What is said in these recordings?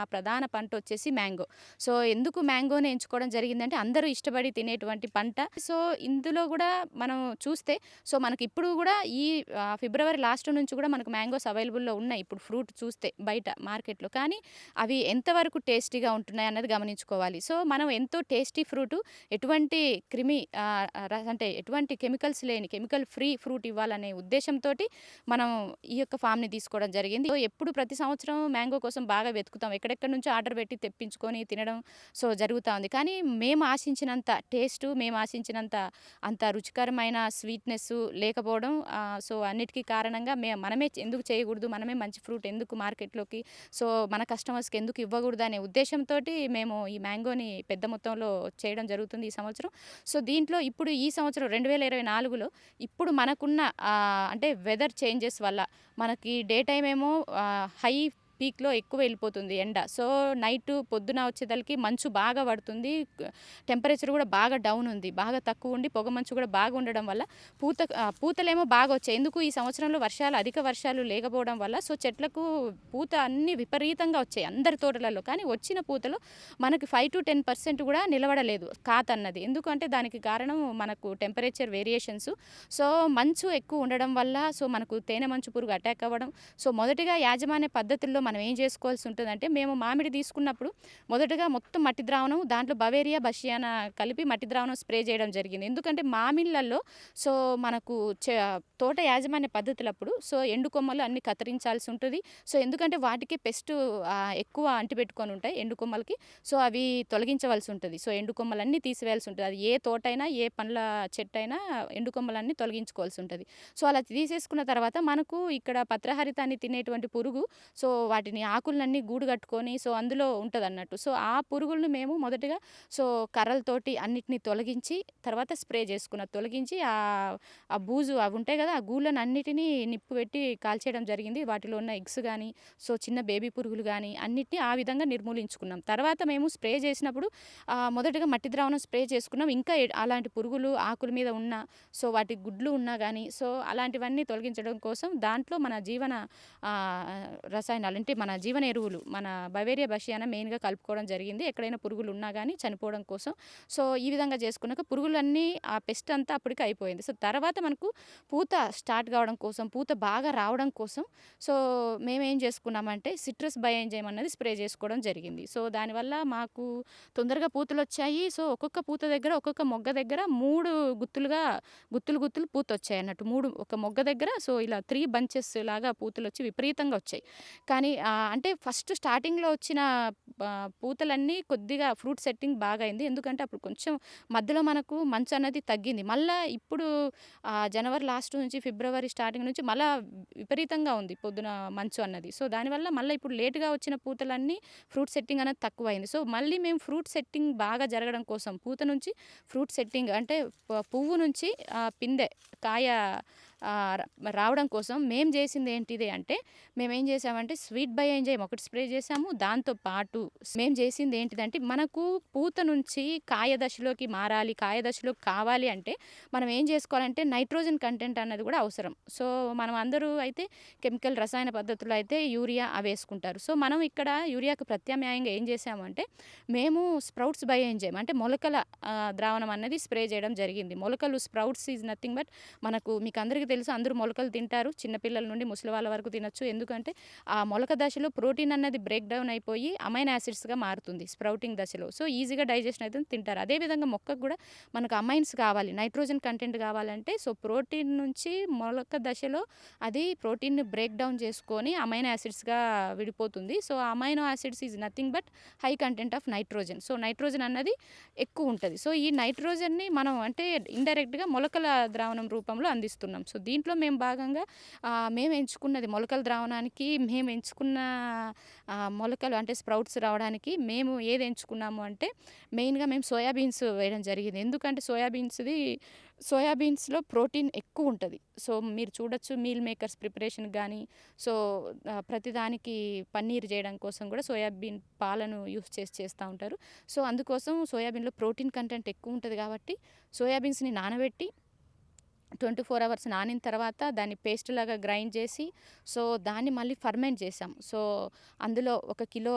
ఆ ప్రధాన పంట వచ్చేసి మ్యాంగో. సో ఎందుకు మ్యాంగోని ఎంచుకోవడం జరిగిందంటే అందరూ ఇష్టపడి తినేటువంటి పంట. సో ఇందులో కూడా మనం చూస్తే సో మనకి ఇప్పుడు కూడా ఈ ఫిబ్రవరి లాస్ట్ నుంచి కూడా మనకు మ్యాంగోస్ అవైలబుల్లో ఉన్నాయి. ఇప్పుడు ఫ్రూట్ చూస్తే బయట మార్కెట్లో. కానీ అవి ఎంతవరకు టేస్టీగా ఉంటున్నాయి అన్నది గమనించుకోవాలి. సో మనం ఎంతో టేస్టీ ఫ్రూట్ ఎటువంటి క్రిమి అంటే ఎటువంటి కెమికల్స్ లేని కెమికల్ ఫ్రీ ఫ్రూట్ ఇవ్వాలనే ఉద్దేశంతో మనం ఈ యొక్క ఫామ్ని తీసుకోవడం జరిగింది. ఎప్పుడు ప్రతి సంవత్సరం మ్యాంగో కోసం బాగా వెతుకుతాం. ఎక్కడ ఎక్కడెక్కడి నుంచి ఆర్డర్ పెట్టి తెప్పించుకొని తినడం సో జరుగుతూ ఉంది. కానీ మేము ఆశించినంత టేస్ట్ మేము ఆశించినంత అంత రుచికరమైన స్వీట్నెస్ లేకపోవడం సో అన్నిటికీ కారణంగా మే మనమే ఎందుకు చేయకూడదు మనమే మంచి ఫ్రూట్ ఎందుకు మార్కెట్లోకి సో మన కస్టమర్స్కి ఎందుకు ఇవ్వకూడదు అనే ఉద్దేశంతో మేము ఈ మ్యాంగోని పెద్ద మొత్తంలో చేయడం జరుగుతుంది ఈ సంవత్సరం. సో దీంట్లో ఇప్పుడు ఈ సంవత్సరం రెండు వేల ఇరవై నాలుగులో ఇప్పుడు మనకున్న అంటే వెదర్ చేంజెస్ వల్ల మనకి డే టైం ఏమో హై పీక్లో ఎక్కువ వెళ్ళిపోతుంది ఎండ. సో నైట్ పొద్దున వచ్చేదలకి మంచు బాగా పడుతుంది. టెంపరేచర్ కూడా బాగా డౌన్ ఉంది. బాగా తక్కువ ఉండి పొగ మంచు కూడా బాగా ఉండడం వల్ల పూత పూతలేమో బాగా వచ్చాయి. ఎందుకు ఈ సంవత్సరంలో వర్షాలు అధిక వర్షాలు లేకపోవడం వల్ల? సో చెట్లకు పూత అన్ని విపరీతంగా వచ్చాయి అందరి తోటలలో. కానీ వచ్చిన పూతలు మనకి ఫైవ్ టు టెన్ పర్సెంట్ కూడా నిలబడలేదు కాతన్నది ఎందుకంటే దానికి కారణం మనకు టెంపరేచర్ వేరియేషన్స్. సో మంచు ఎక్కువ ఉండడం వల్ల సో మనకు తేనె మంచు పురుగు అటాక్ అవ్వడం. సో మొదటిగా యాజమాన్య పద్ధతుల్లో మనం ఏం చేసుకోవాల్సి ఉంటుందంటే మేము మామిడి తీసుకున్నప్పుడు మొదటగా మొత్తం మట్టి ద్రావణం దాంట్లో బవేరియా బషియానా కలిపి మట్టి ద్రావణం స్ప్రే చేయడం జరిగింది. ఎందుకంటే మామిళ్ళల్లో సో మనకు చే- తోట యాజమాన్య పద్ధతులప్పుడు సో ఎండు కొమ్మలు అన్ని కత్తిరించాల్సి ఉంటుంది. సో ఎందుకంటే వాటికి పెస్ట్ ఎక్కువ అంటిపెట్టుకొని ఉంటాయి ఎండు కొమ్మలకి. సో అవి తొలగించవలసి ఉంటుంది. సో ఎండు కొమ్మలన్నీ తీసివేయాల్సి ఉంటుంది. అది ఏ తోట అయినా ఏ పండ్ల చెట్టు అయినా ఎండు కొమ్మలన్నీ తొలగించుకోవాల్సి ఉంటుంది. సో అలా తీసేసుకున్న తర్వాత మనకు ఇక్కడ పత్రహరితాన్ని తినేటువంటి పురుగు సో వాటిని ఆకులన్నీ గూడు కట్టుకొని సో అందులో ఉంటుంది అన్నట్టు సో ఆ పురుగులను మేము మొదటగా సో కర్రలతోటి అన్నిటిని తొలగించి తర్వాత స్ప్రే చేసుకున్న తొలగించి ఆ బూజు అవి ఉంటాయి కదా ఆ గూళ్ళను అన్నిటినీ నిప్పు పెట్టి కాల్చేయడం జరిగింది. వాటిలో ఉన్న ఎగ్స్ కానీ సో చిన్న బేబీ పురుగులు కానీ అన్నిటిని ఆ విధంగా నిర్మూలించుకున్నాం. తర్వాత మేము స్ప్రే చేసినప్పుడు మొదటగా మట్టి ద్రావణం స్ప్రే చేసుకున్నాం. ఇంకా అలాంటి పురుగులు ఆకుల మీద ఉన్న సో వాటి గుడ్లు ఉన్నా కానీ సో అలాంటివన్నీ తొలగించడం కోసం దాంట్లో మన జీవన రసాయనాలు అంటే మన జీవన ఎరువులు మన బవేరియా బషియానా మెయిన్గా కలుపుకోవడం జరిగింది. ఎక్కడైనా పురుగులు ఉన్నా కానీ చనిపోవడం కోసం. సో ఈ విధంగా చేసుకున్నాక పురుగులన్నీ ఆ పెస్ట్ అంతా అప్పటికి అయిపోయింది. సో తర్వాత మనకు పూత స్టార్ట్ కావడం కోసం పూత బాగా రావడం కోసం సో మేమేం చేసుకున్నామంటే సిట్రస్ బయోఎంజైమ్ అన్నది స్ప్రే చేసుకోవడం జరిగింది. సో దానివల్ల మాకు తొందరగా పూతలు వచ్చాయి. సో ఒక్కొక్క పూత దగ్గర ఒక్కొక్క మొగ్గ దగ్గర మూడు గుత్తులుగా గుత్తులు గుత్తులు పూత వచ్చాయి అన్నట్టు. మూడు ఒక మొగ్గ దగ్గర సో ఇలా త్రీ బంచెస్ లాగా పూతలు వచ్చి విపరీతంగా వచ్చాయి. కానీ అంటే ఫస్ట్ స్టార్టింగ్లో వచ్చిన పూతలన్నీ కొద్దిగా ఫ్రూట్ సెట్టింగ్ బాగా అయింది ఎందుకంటే అప్పుడు కొంచెం మధ్యలో మనకు మంచు అన్నది తగ్గింది. మళ్ళీ ఇప్పుడు జనవరి లాస్ట్ నుంచి ఫిబ్రవరి స్టార్టింగ్ నుంచి మళ్ళీ విపరీతంగా ఉంది పొద్దున మంచు అన్నది. సో దానివల్ల మళ్ళీ ఇప్పుడు లేటుగా వచ్చిన పూతలన్నీ ఫ్రూట్ సెట్టింగ్ అనేది తక్కువైంది. సో మళ్ళీ మేము ఫ్రూట్ సెట్టింగ్ బాగా జరగడం కోసం పూత నుంచి ఫ్రూట్ సెట్టింగ్ అంటే పువ్వు నుంచి పిందె కాయ రావడం కోసం మేము చేసింది ఏంటిది అంటే మేము ఏం చేసామంటే స్వీట్ బై ఎంజాయ్ ఒకటి స్ప్రే చేసాము. దాంతో పాటు మేము చేసింది ఏంటిదంటే మనకు పూత నుంచి కాయ దశలోకి మారాలి కాయ దశలోకి కావాలి అంటే మనం ఏం చేసుకోవాలంటే నైట్రోజన్ కంటెంట్ అన్నది కూడా అవసరం. సో మనం అందరూ అయితే కెమికల్ రసాయన పద్ధతులు అయితే యూరియా అవి వేసుకుంటారు. సో మనం ఇక్కడ యూరియాకు ప్రత్యామ్నాయంగా ఏం చేసామంటే మేము స్ప్రౌట్స్ బై ఎంజైమ్ అంటే మొలకల ద్రావణం అనేది స్ప్రే చేయడం జరిగింది. మొలకలు స్ప్రౌట్స్ ఈజ్ నథింగ్ బట్ మనకు మీకు అందరికీ తెలుసు. అందరూ మొలకలు తింటారు. చిన్నపిల్లల నుండి ముసలి వాళ్ళ వరకు తినచ్చు. ఎందుకంటే ఆ మొలక దశలో ప్రోటీన్ అన్నది బ్రేక్ డౌన్ అయిపోయి అమైన్ యాసిడ్స్గా మారుతుంది స్ప్రౌటింగ్ దశలో. సో ఈజీగా డైజెషన్ అయితే తింటారు. అదేవిధంగా మొక్కకు కూడా మనకు అమైన్స్ కావాలి. నైట్రోజన్ కంటెంట్ కావాలంటే సో ప్రోటీన్ నుంచి మొలక దశలో అది ప్రోటీన్ని బ్రేక్ డౌన్ చేసుకొని అమైన్ యాసిడ్స్గా విడిపోతుంది. So amino acids is nothing but high content of nitrogen. So nitrogen అన్నది ఎక్కువ ఉంటుంది. సో ఈ నైట్రోజన్ని మనం అంటే ఇండైరెక్ట్గా మొలకల ద్రావణం రూపంలో అందిస్తున్నాం. సో దీంట్లో మేము భాగంగా మేము ఎంచుకున్నది మొలకల ద్రావణానికి మేము ఎంచుకున్న మొలకలు అంటే స్ప్రౌట్స్ రావడానికి మేము ఏది ఎంచుకున్నాము అంటే మెయిన్గా మేము సోయాబీన్స్ వేయడం జరిగింది. ఎందుకంటే సోయాబీన్స్ది సోయాబీన్స్లో ప్రోటీన్ ఎక్కువ ఉంటుంది. సో మీరు చూడొచ్చు మీల్ మేకర్స్ ప్రిపరేషన్ కానీ సో ప్రతిదానికి పన్నీర్ చేయడం కోసం కూడా సోయాబీన్ పాలను యూస్ చేసి చేస్తూ ఉంటారు. సో అందుకోసం సోయాబీన్లో ప్రోటీన్ కంటెంట్ ఎక్కువ ఉంటుంది కాబట్టి సోయాబీన్స్ని నానబెట్టి ట్వంటీ ఫోర్ అవర్స్ నానిన తర్వాత దాన్ని పేస్ట్ లాగా గ్రైండ్ చేసి సో దాన్ని మళ్ళీ ఫర్మెంట్ చేసాం సో అందులో ఒక కిలో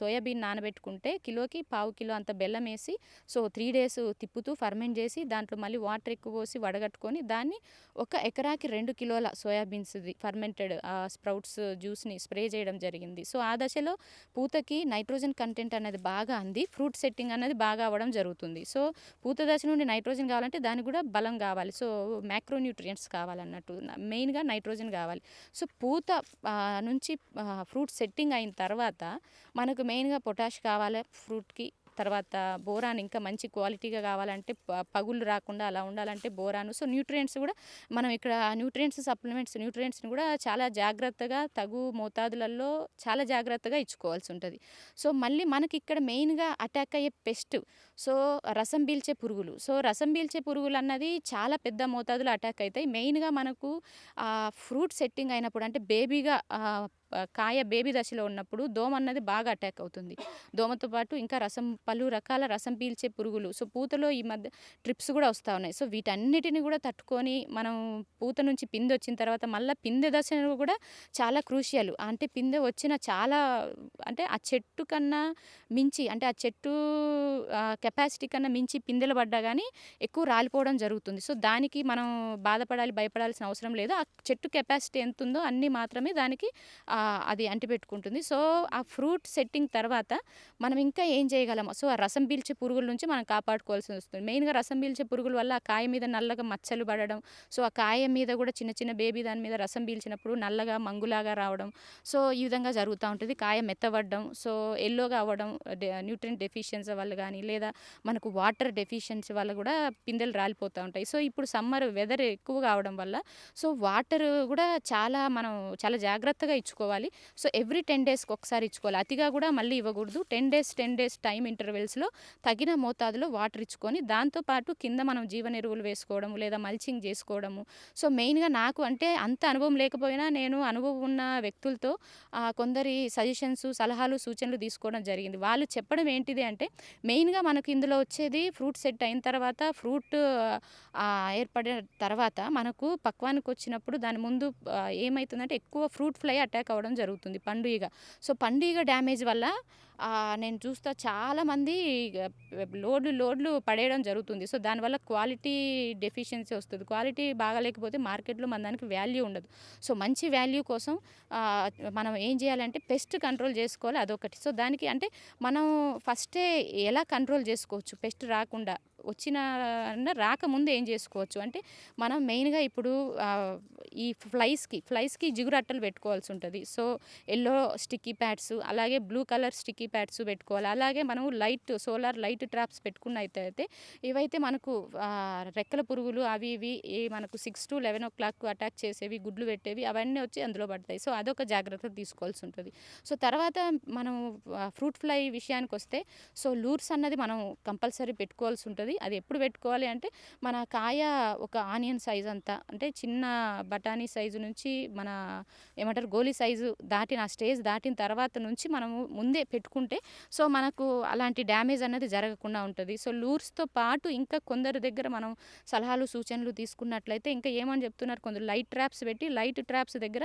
సోయాబీన్ నానబెట్టుకుంటే కిలోకి పావు కిలో అంత బెల్లం వేసి సో త్రీ డేస్ తిప్పుతూ ఫర్మెంట్ చేసి దాంట్లో మళ్ళీ వాటర్ ఎక్కువ పోసి వడగట్టుకొని దాన్ని ఒక ఎకరాకి రెండు కిలోల సోయాబీన్స్ది ఫర్మెంటెడ్ స్ప్రౌట్స్ జ్యూస్ని స్ప్రే చేయడం జరిగింది. సో ఆ దశలో పూతకి నైట్రోజన్ కంటెంట్ అనేది బాగా అంది ఫ్రూట్ సెట్టింగ్ అనేది బాగా అవ్వడం జరుగుతుంది. సో పూత దశ నుండి నైట్రోజన్ కావాలంటే దానికి కూడా బలం కావాలి. సో మ్యాక్రోన్యూట్రియంట్స్ కావాలన్నట్టు మెయిన్గా నైట్రోజన్ కావాలి. సో పూత నుంచి ఫ్రూట్ సెట్టింగ్ అయిన తర్వాత మనకు మెయిన్గా పొటాష్ కావాలి ఫ్రూట్కి తర్వాత బోరాన్ ఇంకా మంచి క్వాలిటీగా కావాలంటే ప- రాకుండా అలా ఉండాలంటే బోరాను. సో న్యూట్రియంట్స్ కూడా మనం ఇక్కడ న్యూట్రియంట్స్ సప్లిమెంట్స్ న్యూట్రియంట్స్ని కూడా చాలా జాగ్రత్తగా తగు మోతాదులలో చాలా జాగ్రత్తగా ఇచ్చుకోవాల్సి ఉంటుంది. సో మళ్ళీ మనకి ఇక్కడ మెయిన్గా అటాక్ అయ్యే పెస్ట్ సో రసం పీల్చే పురుగులు. సో రసం పీల్చే పురుగులు అన్నది చాలా పెద్ద మోతాదులో అటాక్ అవుతాయి. మెయిన్గా మనకు ఫ్రూట్ సెట్టింగ్ అయినప్పుడు అంటే బేబీగా కాయ బేబీ దశలో ఉన్నప్పుడు దోమ అన్నది బాగా అటాక్ అవుతుంది. దోమతో పాటు ఇంకా రసం పలు రకాల రసం పీల్చే పురుగులు. సో పూతలో ఈ మధ్య ట్రిప్స్ కూడా వస్తూ ఉన్నాయి. సో వీటన్నిటిని కూడా తట్టుకొని మనం పూత నుంచి పిందె వచ్చిన తర్వాత మళ్ళీ పిందె దశలో కూడా చాలా క్రూషియల్ అంటే పిందె వచ్చిన చాలా అంటే ఆ చెట్టు కన్నా మించి అంటే ఆ చెట్టు కెపాసిటీ కన్నా మించి పిందెలు పడ్డా కానీ ఎక్కువ రాలిపోవడం జరుగుతుంది. సో దానికి మనం బాధపడాలి భయపడాల్సిన అవసరం లేదు. ఆ చెట్టు కెపాసిటీ ఎంత ఉందో అన్నీ మాత్రమే దానికి ఆ, అది అంటిపెట్టుకుంటుంది. సో ఆ ఫ్రూట్ సెట్టింగ్ తర్వాత మనం ఇంకా ఏం చేయగలం సో ఆ రసం పీల్చే పురుగుల నుంచి మనం కాపాడుకోవాల్సి వస్తుంది. మెయిన్గా రసం పీల్చే పురుగుల వల్ల ఆ కాయ మీద నల్లగా మచ్చలు పడడం సో ఆ కాయ మీద కూడా చిన్న చిన్న బేబీ దాని మీద రసం పీల్చినప్పుడు నల్లగా మంగులాగా రావడం సో ఈ విధంగా జరుగుతూ ఉంటుంది. కాయ మెత్తబడడం సో ఎల్లోగా అవ్వడం న్యూట్రియంట్ డెఫిషియన్సీ వల్ల కానీ లేదా మనకు వాటర్ డెఫిషియన్సీ వల్ల కూడా పిందెలు రాలిపోతూ ఉంటాయి. సో ఇప్పుడు సమ్మర్ వెదర్ ఎక్కువ కావడం వల్ల సో వాటర్ కూడా చాలా మనం చాలా జాగ్రత్తగా ఇచ్చుకోవాలి. సో ఎవ్రీ టెన్ డేస్కి ఒకసారి ఇచ్చుకోవాలి. అతిగా కూడా మళ్ళీ ఇవ్వకూడదు. Ten days ten days time ఇంటర్వెల్స్లో తగిన మోతాదులో వాటర్ ఇచ్చుకొని దాంతోపాటు కింద మనం జీవన ఎరువులు వేసుకోవడము లేదా మల్చింగ్ చేసుకోవడము. సో మెయిన్గా నాకు అంటే అంత అనుభవం లేకపోయినా నేను అనుభవం ఉన్న వ్యక్తులతో కొందరి సజెషన్స్ సలహాలు సూచనలు తీసుకోవడం జరిగింది. వాళ్ళు చెప్పడం ఏంటిది అంటే మెయిన్గా మనకు ఇందులో వచ్చేది ఫ్రూట్ సెట్ అయిన తర్వాత ఫ్రూట్ ఏర్పడిన తర్వాత మనకు పక్వానికి వచ్చినప్పుడు దాని ముందు ఏమవుతుందంటే ఎక్కువ ఫ్రూట్ ఫ్లై అటాక్ అవడం జరుగుతుంది పండుగ. సో పండుగ డ్యామేజ్ వల్ల నేను చూస్తా చాలామంది లోడ్లు లోడ్లు పడేయడం జరుగుతుంది. సో దానివల్ల క్వాలిటీ డెఫిషియన్సీ వస్తుంది. క్వాలిటీ బాగాలేకపోతే మార్కెట్లో మన దానికి వాల్యూ ఉండదు. సో మంచి వాల్యూ కోసం మనం ఏం చేయాలంటే పెస్ట్ కంట్రోల్ చేసుకోవాలి అదొకటి. సో దానికి అంటే మనం ఫస్టే ఎలా కంట్రోల్ చేసుకోవచ్చు? పెస్ట్ రాకుండా వచ్చిన రాకముందు ఏం చేసుకోవచ్చు? అంటే మనం మెయిన్గా ఇప్పుడు ఈ ఫ్లైస్కి ఫ్లైస్కి జిగురట్టలు పెట్టుకోవాల్సి ఉంటుంది. సో ఎల్లో స్టిక్కీ ప్యాడ్స్ అలాగే బ్లూ కలర్ స్టిక్కీ ప్యాడ్స్ పెట్టుకోవాలి. అలాగే మనం లైట్ సోలార్ లైట్ ట్రాప్స్ పెట్టుకున్నట్టయితే ఇవైతే మనకు రెక్కల పురుగులు అవి ఇవి మనకు six to eleven o'clock attack చేసేవి గుడ్లు పెట్టేవి అవన్నీ వచ్చి అందులో పడతాయి. సో అదొక జాగ్రత్త తీసుకోవాల్సి ఉంటుంది. సో తర్వాత మనం ఫ్రూట్ ఫ్లై విషయానికి వస్తే సో లూర్స్ అన్నది మనం కంపల్సరీ పెట్టుకోవాల్సి ఉంటుంది. అది ఎప్పుడు పెట్టుకోవాలి అంటే మన కాయ ఒక ఆనియన్ సైజ్ అంతా అంటే చిన్న బఠానీ సైజు నుంచి మన ఏమంటారు గోలీ సైజు దాటిన ఆ స్టేజ్ దాటిన తర్వాత నుంచి మనము ముందే పెట్టుకుంటే సో మనకు అలాంటి డ్యామేజ్ అనేది జరగకుండా ఉంటుంది. సో లూర్స్తో పాటు ఇంకా కొందరి దగ్గర మనం సలహాలు సూచనలు తీసుకున్నట్లయితే ఇంకా ఏమని చెప్తున్నారు? కొందరు లైట్ ట్రాప్స్ పెట్టి లైట్ ట్రాప్స్ దగ్గర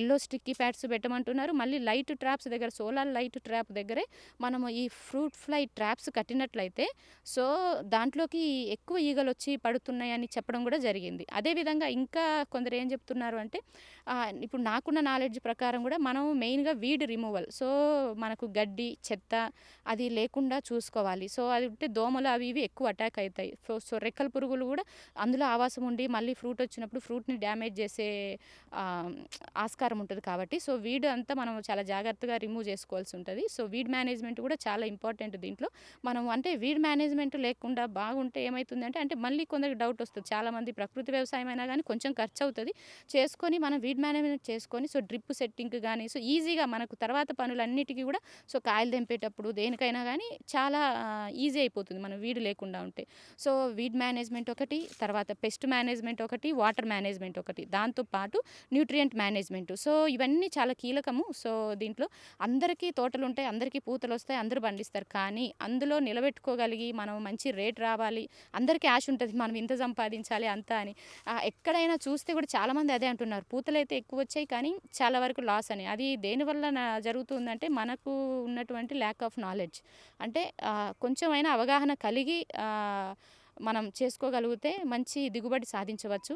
ఎల్లో స్టిక్కీ ప్యాడ్స్ పెట్టమంటున్నారు. మళ్ళీ లైట్ ట్రాప్స్ దగ్గర సోలార్ లైట్ ట్రాప్ దగ్గరే మనము ఈ ఫ్రూట్ ఫ్లై ట్రాప్స్ కట్టినట్లయితే సో దాంట్లోకి ఎక్కువ ఈగలు వచ్చి పడుతున్నాయని చెప్పడం కూడా జరిగింది. అదేవిధంగా ఇంకా కొందరు ఏం చెప్తున్నారు అంటే ఇప్పుడు నాకున్న నాలెడ్జ్ ప్రకారం కూడా మనం మెయిన్గా వీడ్ రిమూవల్ సో మనకు గడ్డి చెత్త అది లేకుండా చూసుకోవాలి. సో అది ఉంటే దోమలు అవి ఇవి ఎక్కువ అటాక్ అవుతాయి. సో సో రెక్కల పురుగులు కూడా అందులో ఆవాసం ఉండి మళ్ళీ ఫ్రూట్ వచ్చినప్పుడు ఫ్రూట్ని డ్యామేజ్ చేసే ఆస్కారం ఉంటుంది కాబట్టి. సో వీడ్ అంతా మనం చాలా జాగ్రత్తగా రిమూవ్ చేసుకోవాల్సి ఉంటుంది. సో వీడ్ మేనేజ్మెంట్ కూడా చాలా ఇంపార్టెంట్ దీంట్లో. మనం అంటే వీడ్ మేనేజ్మెంట్ లేకుండా బాగుంటే ఏమవుతుందంటే అంటే మళ్ళీ కొందరికి డౌట్ వస్తుంది. చాలామంది ప్రకృతి వ్యవసాయం అయినా కానీ కొంచెం ఖర్చు అవుతుంది. చేసుకొని మనం వీడ్ మేనేజ్మెంట్ చేసుకొని సో డ్రిప్ సెట్టింగ్ కానీ సో ఈజీగా మనకు తర్వాత పనులన్నిటికీ కూడా సో కాయలు తెంపేటప్పుడు దేనికైనా కానీ చాలా ఈజీ అయిపోతుంది మనం వీడు లేకుండా ఉంటే. సో వీడ్ మేనేజ్మెంట్ ఒకటి తర్వాత పెస్ట్ మేనేజ్మెంట్ ఒకటి వాటర్ మేనేజ్మెంట్ ఒకటి. దాంతోపాటు న్యూట్రియంట్ మేనేజ్మెంట్. సో ఇవన్నీ చాలా కీలకము. సో దీంట్లో అందరికీ తోటలు ఉంటాయి అందరికీ పూతలు వస్తాయి అందరూ పండిస్తారు. కానీ అందులో నిలబెట్టుకోగలిగి మనం మంచి రేట్ రావాలి అందరికీ ఆశ ఉంటుంది మనం ఇంత సంపాదించాలి అంత అని. ఎక్కడైనా చూస్తే కూడా చాలామంది అదే అంటున్నారు. పూతలు అయితే ఎక్కువ వచ్చాయి కానీ చాలా వరకు లాస్ అని. అది దేనివల్ల జరుగుతుందంటే మనకు ఉన్న ఉన్నటువంటి ల్యాక్ ఆఫ్ నాలెడ్జ్ అంటే కొంచెమైనా అవగాహన కలిగి మనం చేసుకోగలిగితే మంచి దిగుబడి సాధించవచ్చు.